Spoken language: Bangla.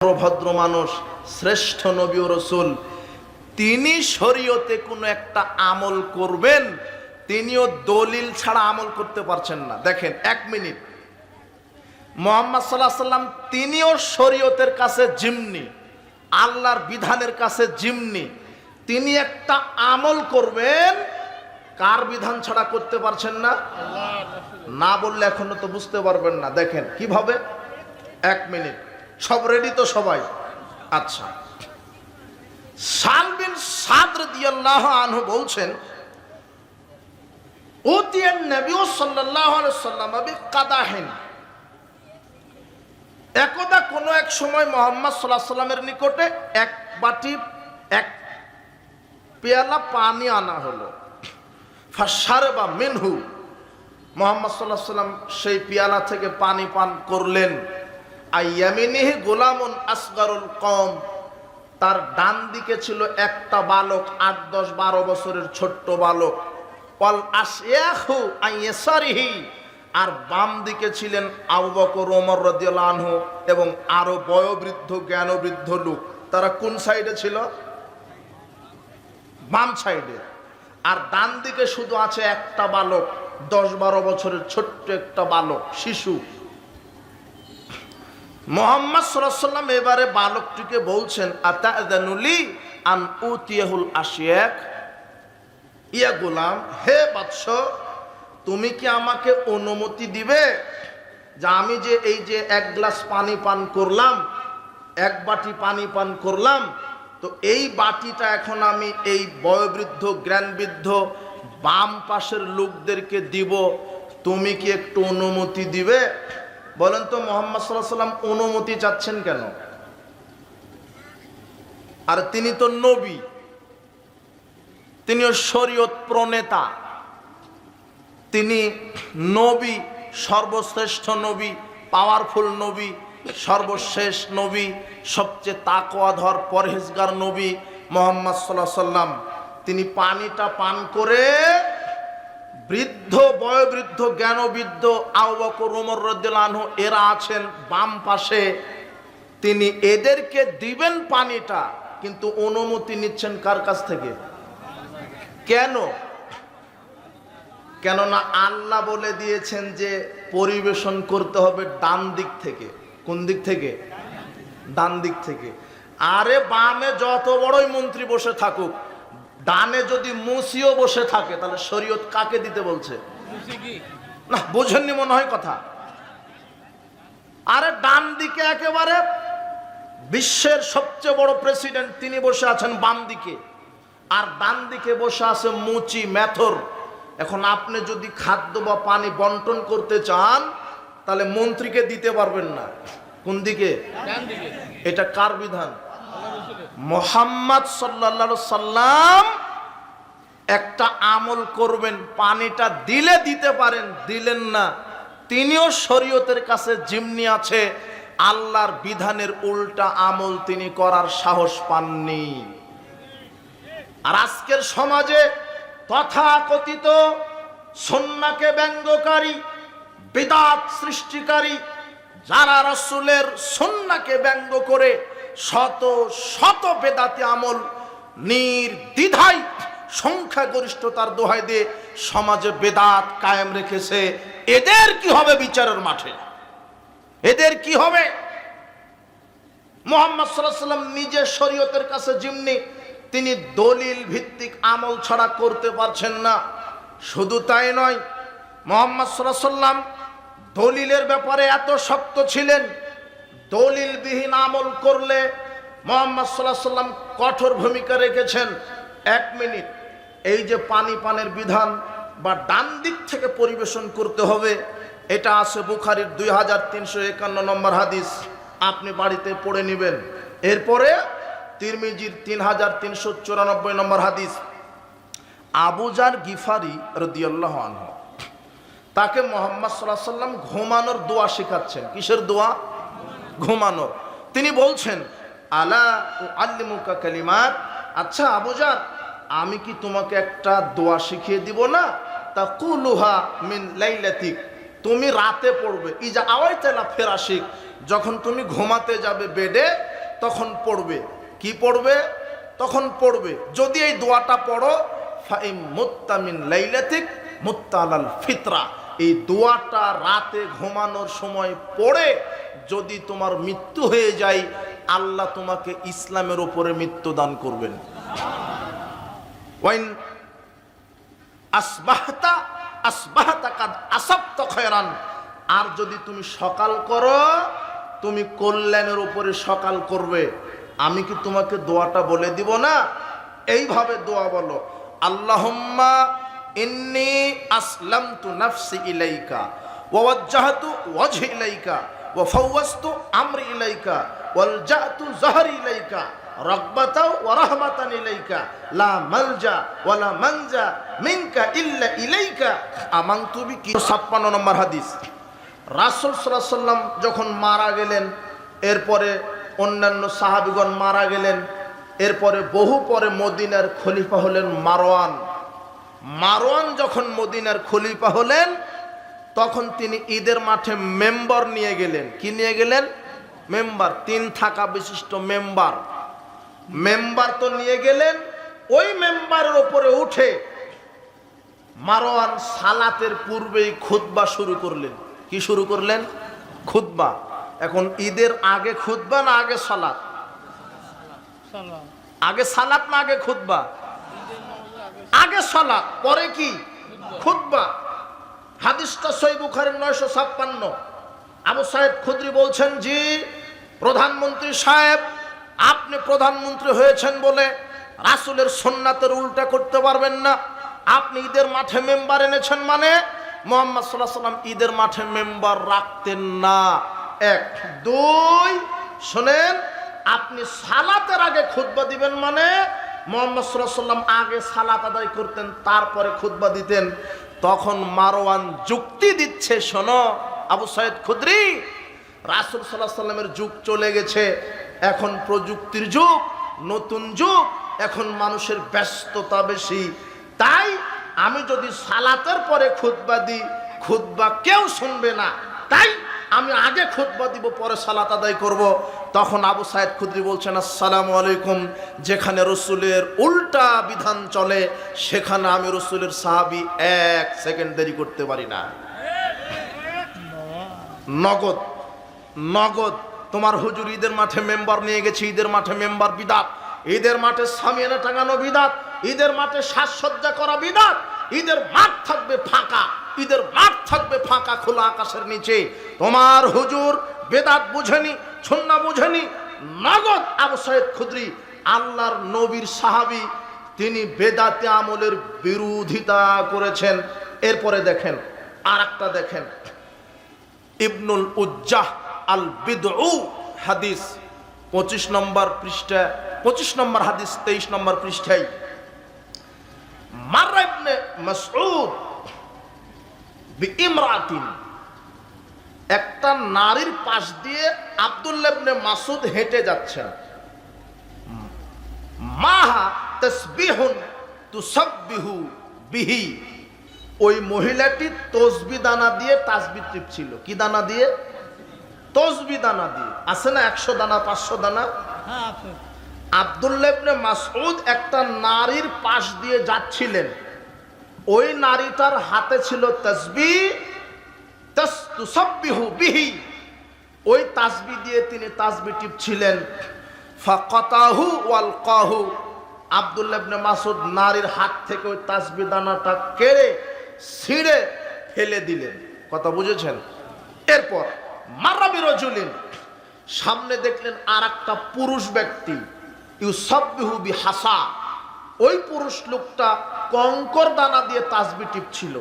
ভদ্র মানুষ, শ্রেষ্ঠ নবী ও রসুল। তিনি শরীয়তে কোনো একটা আমল করবেন, তিনিও দলিল ছাড়া আমল করতে পারছেন না। দেখেন, এক মিনিট। মোহাম্মদ সাল্লাহ সাল্লাম তিনিও শরীয়তের কাছে জিমনি আল্লাহর বিধানের কাছে জিমনি তিনি একটা আমল করবেন, কার বিধান ছাড়া করতে পারছেন না? না বললে এখনও তো বুঝতে পারবেন না। দেখেন, কীভাবে? এক মিনিট। সব রেডি তো সবাই? আচ্ছা। সালবিন সাদ রাদিয়াল্লাহু আনহু বলছেন, উতিয়ান নবী সাল্লাল্লাহু আলাইহি সাল্লাম বি কাদাহিন। একদা কোনো এক সময় মোহাম্মদ সাল্লাহ সাল্লামের নিকটে এক বাটি, এক পেয়ালা পানি আনা হলো। ফাসার বা মিনহু। মোহাম্মদ সাল্লাহ সাল্লাম সেই পিয়ালা থেকে পানি পান করলেন। কম তার ডান দিকে ছিল একটা বালক, আট, দশ, বারো বছরের ছোট্ট বালক। অল আর বাম দিকে ছিলেন আবু এবং আরও বয়োবৃদ্ধ, জ্ঞানবৃদ্ধ লোক। তারা কোন সাইডে ছিল? বাম সাইডে। আর ডান দিকে শুধু আছে একটা বালক, দশ, বারো বছরের ছোট্ট একটা বালক, শিশু। মোহাম্মদ সাল্লাম এবারে বালকটিকে বলছেন আতাদানুলি আন উতিয়াহুল আশিয়াক? ইয়া গোলাম, হে বাৎস তুমি কি আমাকে অনুমতি দিবে যে আমি যে এই যে এক গ্লাস পানি পান করলাম, এক বাটি পানি পান করলাম, তো এই বাটিটা এখন আমি এই বয়োবৃদ্ধ, জ্ঞানবৃদ্ধ বাম পাশের লোকদেরকে দিব, তুমি কি একটু অনুমতি দিবে? বলেন তো মোহাম্মদ সাল্লাম অনুমতি চাচ্ছেন কেন? আর তিনি তো নবী। তিনিও শরীয়ত প্রণেতা। তিনি নবী, সর্বশ্রেষ্ঠ নবী পাওয়ারফুল নবী, সর্বশেষ নবী, সবচেয়ে তাকওয়াধর পরহেজগার নবী মোহাম্মদ সাল্লাহ সাল্লাম তিনি পানিটা পান করে বৃদ্ধ, বয়োবৃদ্ধ, জ্ঞানবৃদ্ধ আউবকর ওমর রদ্দানহ এরা আছেন বাম পাশে। তিনি এদেরকে দিবেন পানিটা, কিন্তু অনুমতি নিচ্ছেন কার কাছ থেকে? কেন? কেননা আল্লাহ বলে দিয়েছেন যে পরিবেশন করতে হবে ডান দিক থেকে। কোন দিক থেকে? ডান দিক থেকে। আরে বামে যত বড়ই মন্ত্রী বসে থাকুক ডানে যদি মুসিও বসে থাকে তাহলে শরীয়ত কাকে দিতে বলছে? না বোঝেননি মনে হয় কথা? আরে ডান দিকে একেবারে বিশ্বের সবচেয়ে বড় প্রেসিডেন্ট তিনি বসে আছেন বাম দিকে। আর ডান দিকে বসে আছে মুচি মেথর এখন আপনি যদি খাদ্য বা পানি বন্টন করতে চান তাহলে মন্ত্রীকে দিতে পারবেন না। কোন দিকে। এটা কার বিধান? মোহাম্মদ সাল্লা সাল্লাম একটা আমল করবেন, পানিটা দিলে দিতে পারেন, দিলেন না। তিনিও শরীয়তের কাছে জিমনি আছে, আল্লাহর বিধানের উল্টা আমল তিনি করার সাহস পাননি। আর আজকের সমাজে তথাকথিত সন্নাকে ব্যঙ্গকারী, বিদাত সৃষ্টিকারী, যারা রসুলের সন্নাকে ব্যঙ্গ করে শত শত বেদাতি আমল নির্দ্বিধাই সংখ্যাগরিষ্ঠতার দোহাই দিয়ে সমাজে বেদাত কায়েম রেখেছে। এদের কি হবে বিচারের মাঠে? এদের কি হবে? মোহাম্মদ সাল্লাম নিজে শরীয়তের কাছে জিমনি তিনি দলিল ভিত্তিক আমল ছাড়া করতে পারছেন না। শুধু তাই নয়, মোহাম্মদ সাল্লাম দলিলের ব্যাপারে এত শক্ত ছিলেন দলিলবিহীন আমল করলে মোহাম্মদ সাল্লাম কঠোর ভূমিকা রেখেছেন। এক মিনিট, এই যে পানি পানের বিধান বা ডান দিক থেকে পরিবেশন করতে হবে, এটা আছে বুখারির দুই হাজার তিনশো একান্ন নম্বর হাদিস। আপনি বাড়িতে পড়ে নেবেন। এরপরে তিরমিজির তিন হাজার তিনশো চুরানব্বই নম্বর হাদিস। আবুজার গিফারি রদিয়াল্লাহ আনহ, তাকে মোহাম্মদ সাল্লাহ সাল্লাম ঘুমানোর দোয়া শেখাচ্ছেন। কিসের দোয়া? ঘুমানোর। তিনি বলছেন, আলা ও আল্লিমুকা কালিমাত। আচ্ছা আবুজার, আমি কি তোমাকে একটা দোয়া শিখিয়ে দিব না? তা কুলুহা মিন লাইলাতিক। তুমি রাতে পড়বে। ইজা আওয়াইতালা ফেরাশিক। যখন তুমি ঘুমাতে যাবে বেডে, তখন পড়বে। কি পড়বে? তখন পড়বে। যদি এই দোয়াটা পড়ো, ফাইম মুত্তামিন লাইলাতিক মুত্তালাল ফিতরা। এই দোয়াটা রাতে ঘুমানোর সময় পড়ে যদি তোমার মৃত্যু হয়ে যায়, আল্লাহ তোমাকে ইসলামের উপরে মৃত্যু দান করবেন আর যদি তুমি সকাল করো, তুমি কল্যাণের উপরে সকাল করবে। আমি কি তোমাকে দোয়াটা বলে দিব না? এইভাবে দোয়া বলো, আল্লাহুম্মা ইন্নি আসলামতু নাফসি ইলাইকা ওয়াজ্জাহতু ওয়াজহি ইলাইকা। আমরি ইলাইকা ইলাইকা রাহমাতান ইলাইকা লা মালজা মানজা ইল্লা ইলাইকা আমানতু বিকি 56 নম্বর হাদিস। যখন মারা গেলেন, এরপরে অন্যান্য সাহাবীগণ মারা গেলেন, এরপরে বহু পরে মদিনার খলিফা হলেন মারওয়ান। মারওয়ান যখন মদিনার খলিফা হলেন তখন তিনি ঈদের মাঠে মেম্বার নিয়ে গেলেন। কি নিয়ে গেলেন? মেম্বার, তিন থাকা বিশিষ্ট মেম্বার। মেম্বার তো নিয়ে গেলেন, ওই মেম্বারের ওপরে উঠে মারোয়ান সালাতের পূর্বেই খুতবা শুরু করলেন। কি শুরু করলেন? খুতবা। এখন ঈদের আগে খুতবা না আগে সালাত? আগে সালাত না আগে খুতবা? আগে সালাত, পরে কি? খুতবা। হাদিসটা সই বুখারের নয়শো ছাপ্পান্ন। আবু সাহেব খুদ্রি বলছেন, জি, প্রধানমন্ত্রী সাহেব, আপনি প্রধানমন্ত্রী হয়েছেন বলে রাসুলের সোননাথের উল্টা করতে পারবেন না। আপনি ঈদের মাঠে মেম্বার এনেছেন মানে মোহাম্মদ সাল্লাহ সাল্লাম ঈদের মাঠে মেম্বার রাখতেন না। এক, দুই, শোনেন, আপনি সালাতের আগে খুতবা দিবেন মানে মোহাম্মদ সাল্লাহ সাল্লাম আগে সালাত আদায় করতেন, তারপরে খুতবা দিতেন। তখন মারওয়ান যুক্তি দিচ্ছে, শোনো, আবু সাইদ খুদ্রি, রাসুল সাল্লাহ সাল্লামের যুগ চলে গেছে, এখন প্রযুক্তির যুগ, নতুন যুগ, এখন মানুষের ব্যস্ততা বেশি। তাই আমি যদি সালাতের পরে খুতবা দিই, খুতবা কেউ শুনবে না। তাই আমি আগে খুতবা দিব, পরে সালাত আদায় করব। তখন আবু সাইদ খুদ্রি বলছেন, আসসালামু আলাইকুম, যেখানে রসুলের উল্টা বিধান চলে, সেখানে আমি রসুলের সাহাবি এক সেকেন্ড দেরি করতে পারি না। নগদ নগদ, তোমার হুজুর ঈদের মাঠে মেম্বার নিয়ে গেছে, ঈদের মাঠে মেম্বার বিদাত, ঈদের মাঠে সামিয়ানা টাঙানো বিদাত, ঈদের মাঠে সাজসজ্জা করা বিদাত, ঈদের মাঠ থাকবে ফাঁকা, ঈদের মাঠ থাকবে ফাঁকা খোলা আকাশের নিচে। তোমার হুজুর বেদাত বুঝেনি ছন্না বুঝেনি? নগদ আবু সৈয়দ খুদ্রি, আল্লাহর নবীর সাহাবি, তিনি বেদাতে আমলের বিরোধিতা করেছেন। এরপরে দেখেন আর একটা দেখেন, ইবনুল উজ্জাহ আল বিদউ হাদিস পঁচিশ নম্বর পৃষ্ঠা পঁচিশ নম্বর হাদিস, তেইশ নম্বর পৃষ্ঠায়। মাররা ইবনে মাসউদ বিইমরাতিন একটা নারীর পাশ দিয়ে আব্দুল্লাহ ইবনে মাসুদ হেঁটে যাচ্ছেন। মাহা তসবিহুন তুসাব্বিহু বিহি। ওই মহিলাটি তসবি দানা দিয়ে তাসবি টিপছিল। কি দানা দিয়ে? তসবি দানা দিয়ে। আছে না একশো দানা পাঁচশো দানা? আবদুল্লেবনে মাসউদ একটা নারীর পাশ দিয়ে যাচ্ছিলেন। ওই নারীটার হাতে ছিল তসবি বিহি। ওই তাসবি দিয়ে তিনি তাসবি টিপছিলেন। ফাকাতাহু ওয়াল কাহু আবদুল্লাবনে মাসুদ নারীর হাত থেকে ওই তাসবি দানাটা কেড়ে, ছিঁড়ে ফেলে দিলেন। কথা বুঝেছেন? এরপর মারাবি রজুলিন, সামনে দেখলেন আর একটা পুরুষ ব্যক্তি, ইউসাব্বিহু বি হাসা ওই পুরুষ লোকটা কঙ্কর দানা দিয়ে তাসবি টিপছিল।